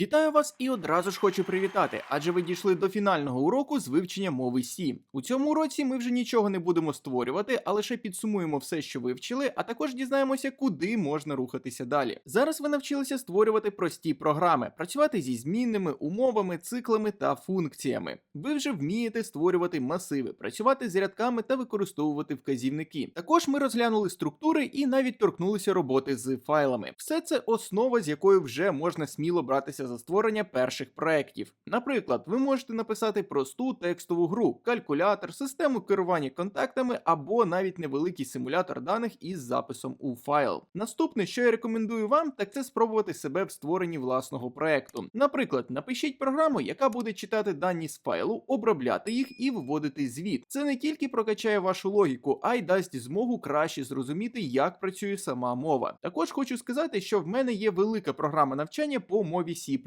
Вітаю вас і одразу ж хочу привітати, адже ви дійшли до фінального уроку з вивчення мови C. У цьому уроці ми вже нічого не будемо створювати, а лише підсумуємо все, що вивчили, а також дізнаємося, куди можна рухатися далі. Зараз ви навчилися створювати прості програми, працювати зі змінними умовами, циклами та функціями. Ви вже вмієте створювати масиви, працювати з рядками та використовувати вказівники. Також ми розглянули структури і навіть торкнулися роботи з файлами. Все це основа, з якою вже можна сміло братися за створення перших проєктів. Наприклад, ви можете написати просту текстову гру, калькулятор, систему керування контактами або навіть невеликий симулятор даних із записом у файл. Наступне, що я рекомендую вам, так це спробувати себе в створенні власного проекту. Наприклад, напишіть програму, яка буде читати дані з файлу, обробляти їх і виводити звіт. Це не тільки прокачає вашу логіку, а й дасть змогу краще зрозуміти, як працює сама мова. Також хочу сказати, що в мене є велика програма навчання по мові C++.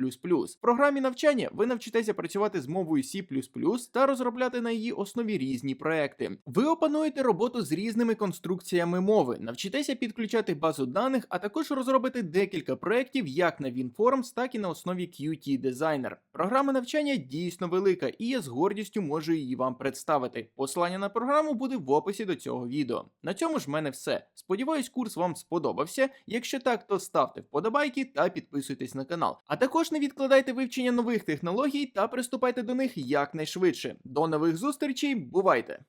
В програмі навчання ви навчитеся працювати з мовою C++ та розробляти на її основі різні проекти. Ви опануєте роботу з різними конструкціями мови, навчитеся підключати базу даних, а також розробити декілька проєктів як на WinForms, так і на основі Qt Designer. Програма навчання дійсно велика, і я з гордістю можу її вам представити. Посилання на програму буде в описі до цього відео. На цьому ж в мене все. Сподіваюсь, курс вам сподобався. Якщо так, то ставте вподобайки та підписуйтесь на канал. А також не відкладайте вивчення нових технологій та приступайте до них якнайшвидше. До нових зустрічей, бувайте!